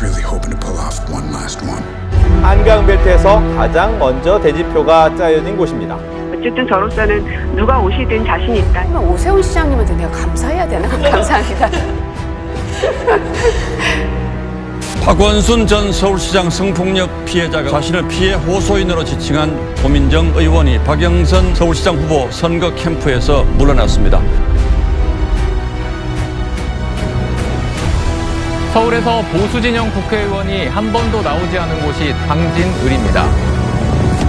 really hoping to pull off one last one. 한강벨트에서 가장 먼저 대지표가 짜여진 곳입니다. 어쨌든 저로서는 누가 오시든 자신 있다. 오세훈 시장님한테 내가 감사해야 되나? 감사합니다. 박원순 전 서울시장 성폭력 피해자가 자신을 피해 호소인으로 지칭한 고민정 의원이 박영선 서울시장 후보 선거 캠프에서 물러났습니다. 서울에서 보수 진영 국회의원이 한 번도 나오지 않은 곳이 당진을입니다.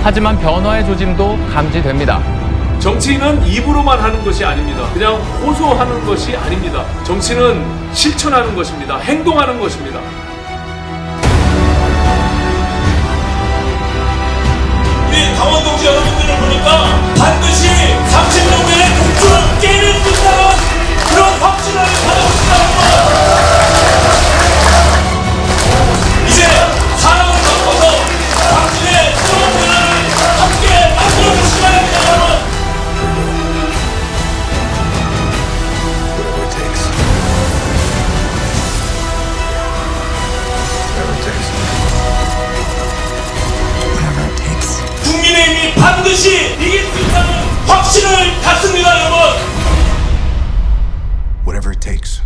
하지만 변화의 조짐도 감지됩니다. 정치는 입으로만 하는 것이 아닙니다. 그냥 호소하는 것이 아닙니다. 정치는 실천하는 것입니다. 행동하는 것입니다. 반드시 이길 수 있다는 확신을 갖습니다, 여러분. Whatever it takes.